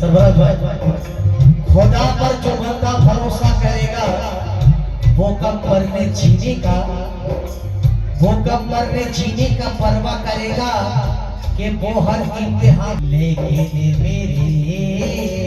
सरबराज भाई। खुदा पर जो बंदा भरोसा करेगा, वो कब मरने जीने का, वो कब मरने जीने का परवा करेगा कि वो हर इम्तिहान लेकिन मेरे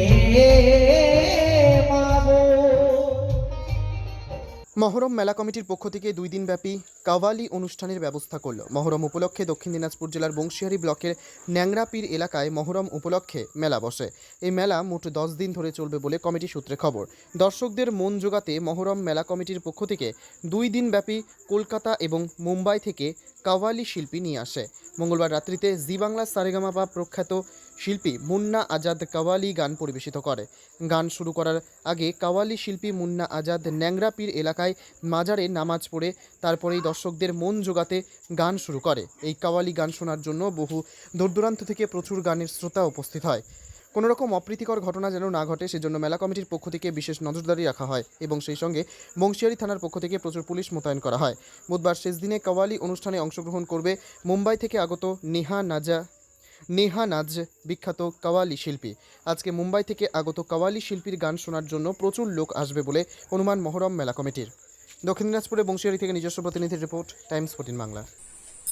মহরম মেলা কমিটির পক্ষ থেকে দুই দিনব্যাপী কাওয়ালি অনুষ্ঠানের ব্যবস্থা করল। মহরম উপলক্ষে দক্ষিণ দিনাজপুর জেলার বংশিয়ারি ব্লকের ন্যাংরাপীর এলাকায় মহরম উপলক্ষে মেলা বসে। এই মেলা মোট দশ দিন ধরে চলবে বলে কমিটি সূত্রে খবর। দর্শকদের মন জোগাতে মহরম মেলা কমিটির পক্ষ থেকে দুই দিনব্যাপী কলকাতা এবং মুম্বাই থেকে কাওয়ালি শিল্পী নিয়ে আসে। মঙ্গলবার রাত্রিতে জি বাংলা সারেগামাপা প্রখ্যাত শিল্পী মুন্না আজাদ কাওয়ালি গান পরিবেশিত করে। গান শুরু করার আগে কাওয়ালি শিল্পী মুন্না আজাদ ন্যাংরাপীর এলাকায় মাজারে নামাজ পড়ে, তারপরেই দর্শকদের মন জোগাতে গান শুরু করে। এই কাওয়ালি গান শোনার জন্য বহু দূরদূরান্ত থেকে প্রচুর গানের শ্রোতা উপস্থিত হয়। কোনো রকম অপ্রীতিকর ঘটনা যেন না ঘটে, সেজন্য মেলা কমিটির পক্ষ থেকে বিশেষ নজরদারি রাখা হয় এবং সেই সঙ্গে বংশিয়ারি থানার পক্ষ থেকে প্রচুর পুলিশ মোতায়েন করা হয়। বুধবার শেষ দিনে কাওয়ালি অনুষ্ঠানে অংশগ্রহণ করবে মুম্বাই থেকে আগত নেহা নাজা নেহা নাজ, বিখ্যাত কাওয়ালি শিল্পী। আজকে মুম্বাই থেকে আগত কাওয়ালি শিল্পীর গান শোনার জন্য প্রচুর লোক আসবে বলে অনুমান মহরম মেলা কমিটির। দক্ষিণ দিনাজপুরে বংশিয়ারি থেকে নিজস্ব প্রতিনিধির রিপোর্ট, টাইমস ফোর্টিন বাংলা।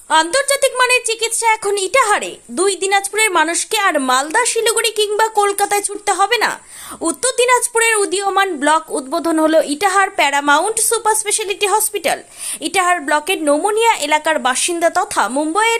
আন্তর্জাতিক মানের চিকিৎসা এখন ইটাহারে। দুই দিনাজপুরের মানুষকে আর মালদা, শিলিগুড়ি কিংবা কলকাতায় ছুটতে হবে না। উত্তর দিনাজপুরের উদীয়মান ব্লক উদ্বোধন হলো Itahar Paramount super speciality hospital. Itahar ব্লকের নোমোনিয়া এলাকার বাসিন্দা তথা মুম্বাইয়ের